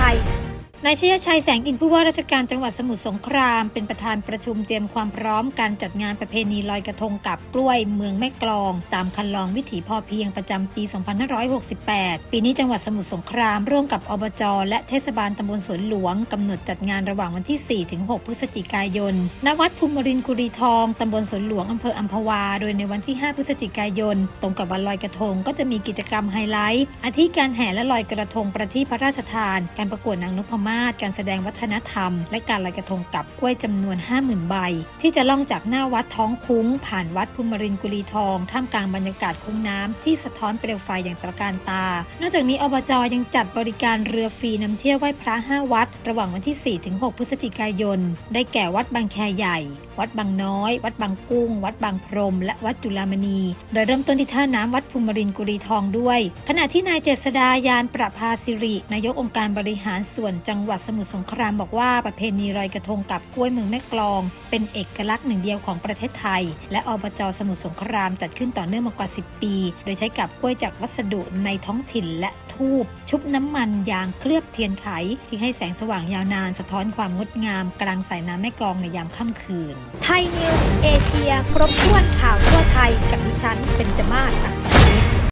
ย นายชยชัยแสงอินผู้ว่าราชการจังหวัดสมุทรสงคราม เป็นประธานประชุมเตรียมความพร้อมการจัดงานประเพณีลอยกระทงกับกล้วยเมืองแม่กลอง ตามคันลองวิถีพอเพียงประจำปี 2568 ปีนี้จังหวัดสมุทรสงคราม ร่วมกับอบจ และเทศบาลตำบลสวนหลวงกำหนดจัดงานระหว่างวันที่4-6พฤศจิกายน ณ วัดภูมิรินทร์กุรีทองตำบลสวนหลวงอำเภออัมพวา โดยในวันที่ 5 พฤศจิกายน ตรงกับวันลอยกระทงก็จะมีกิจกรรมไฮไลท์อาทิการแห่และลอยกระทงประทีปพระราชทาน การประกวดนางนพมาศการแสดงวัฒนธรรม และการลอยกระทงกับกล้วยจำนวน 50,000 ใบ ที่จะล่องจากหน้าวัดท้องคุ้ง ผ่านวัดภูมิรินกุลีทอง ท่ามกลางบรรยากาศคุ้งน้ำที่สะท้อนเปลวไฟอย่างตระการตา นอกจากนี้อบจยังจัดบริการเรือฟรีนำเที่ยวไหว้พระ 5 วัด ระหว่างวันที่ 4-6 พฤศจิกายน ได้แก่วัดบางแคใหญ่ วัดบางน้อย วัดบางกุ้ง วัดบางพรม และวัดจุฬามณี โดยเริ่มต้นที่ท่าน้ำวัดภูมิรินกุรีทองด้วย ขณะที่นายเจษดายานประภาสิริ นายกองค์การบริหารส่วนจังหวัดสมุทรสงครามบอกว่าประเพณีลอยกระทงกับกล้วยเมืองแม่กลอง เป็นเอกลักษณ์หนึ่งเดียวของประเทศไทย และอบจสมุทรสงครามจัดขึ้นต่อเนื่องมากว่า 10 ปี โดยใช้กับกล้วยจากวัสดุในท้องถิ่นและทูบชุบน้ำมันยางเคลือบเทียนไข ที่ให้แสงสว่างยาวนานสะท้อนความงดงาม กลางสายน้ำแม่กลองในยามค่ำคืน ไทยนิวเอเชีย ครบถ้วนข่าวทั่วไทยกับดิฉัน